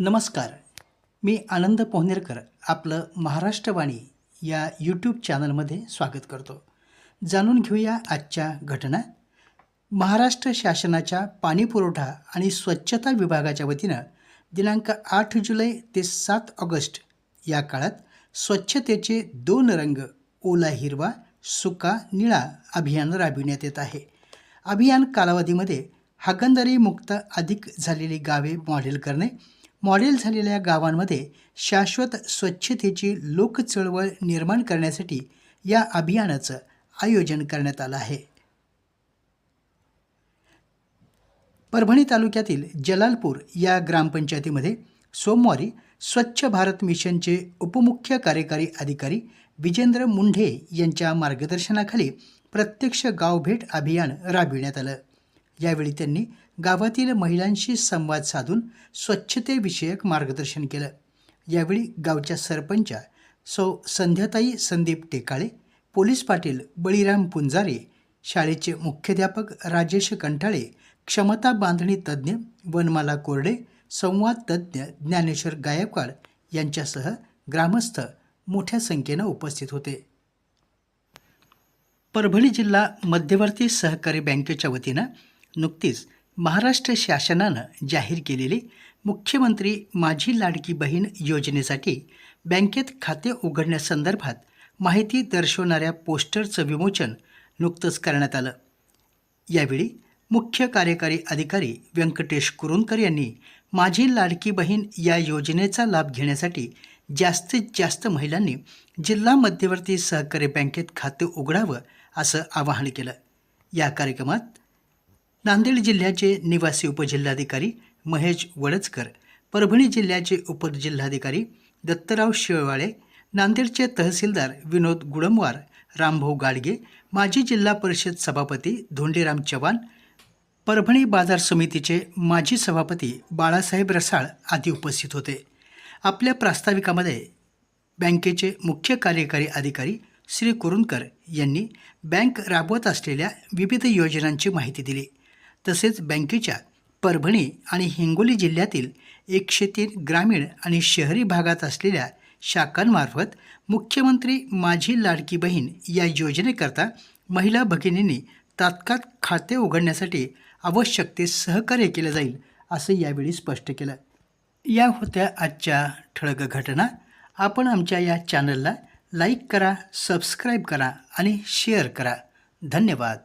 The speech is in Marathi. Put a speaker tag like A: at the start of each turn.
A: नमस्कार. मी आनंद पोहनेरकर आपलं महाराष्ट्रवाणी या यूट्यूब चॅनलमध्ये स्वागत करतो. जाणून घेऊया आजच्या घटना. महाराष्ट्र शासनाच्या पाणीपुरवठा आणि स्वच्छता विभागाच्या वतीनं दिनांक आठ जुलै ते सात ऑगस्ट या काळात स्वच्छतेचे दोन रंग ओला हिरवा सुका निळा अभियान राबविण्यात येत आहे. अभियान कालावधीमध्ये हागणदारी मुक्त अधिक झालेली गावे मॉडेल करणे मॉडेल झालेल्या गावांमध्ये शाश्वत स्वच्छतेची लोकचळवळ निर्माण करण्यासाठी या अभियानाचं आयोजन करण्यात आलं आहे. परभणी तालुक्यातील जलालपूर या ग्रामपंचायतीमध्ये सोमवारी स्वच्छ भारत मिशनचे उपमुख्य कार्यकारी अधिकारी विजेंद्र मुंढे यांच्या मार्गदर्शनाखाली प्रत्यक्ष गावभेट अभियान राबविण्यात आलं. यावेळी त्यांनी गावातील महिलांशी संवाद साधून स्वच्छतेविषयक मार्गदर्शन केलं. यावेळी गावच्या सरपंचा सौ संध्याताई संदीप टेकाळे पोलीस पाटील बळीराम पुंजारे शाळेचे मुख्याध्यापक राजेश कंठाळे क्षमता बांधणी तज्ज्ञ वनमाला कोरडे संवाद तज्ज्ञ ज्ञानेश्वर गायकवाड यांच्यासह ग्रामस्थ मोठ्या संख्येनं उपस्थित होते. परभणी जिल्हा मध्यवर्ती सहकारी बँकेच्या वतीनं नुकतीच महाराष्ट्र शासनानं जाहीर केलेली मुख्यमंत्री माझी लाडकी बहीण योजनेसाठी बँकेत खाते उघडण्यासंदर्भात माहिती दर्शवणाऱ्या पोस्टरचं विमोचन नुकतंच करण्यात आलं. यावेळी मुख्य कार्यकारी अधिकारी व्यंकटेश कुरुंदकर यांनी माझी लाडकी बहीण या योजनेचा लाभ घेण्यासाठी जास्तीत जास्त महिलांनी जिल्हा मध्यवर्ती सहकारी बँकेत खाते उघडावं असं आवाहन केलं. या कार्यक्रमात नांदेड जिल्ह्याचे निवासी उपजिल्हाधिकारी महेश वडचकर परभणी जिल्ह्याचे उपजिल्हाधिकारी दत्तराव शिळवाळे नांदेडचे तहसीलदार विनोद गुडमवार रामभाऊ गाडगे माजी जिल्हा परिषद सभापती धोंडीराम चव्हाण परभणी बाजार समितीचे माजी सभापती बाळासाहेब रसाळ आदी उपस्थित होते. आपल्या प्रास्ताविकामध्ये बँकेचे मुख्य कार्यकारी अधिकारी श्री कुरुंदकर यांनी बँक राबवत असलेल्या विविध योजनांची माहिती दिली. तसेच बँकेच्या परभणी आणि हिंगोली जिल्ह्यातील एकशे तीन ग्रामीण आणि शहरी भागात असलेल्या शाखांमार्फत मुख्यमंत्री माझी लाडकी बहीण या योजनेकरता महिला भगिनींनी तात्काळ खाते उघडण्यासाठी आवश्यक ते सहकार्य केलं जाईल असं यावेळी स्पष्ट केलं. या होत्या आजच्या ठळक घटना. आपण आमच्या या चॅनलला लाईक करा सबस्क्राईब करा आणि शेअर करा. धन्यवाद.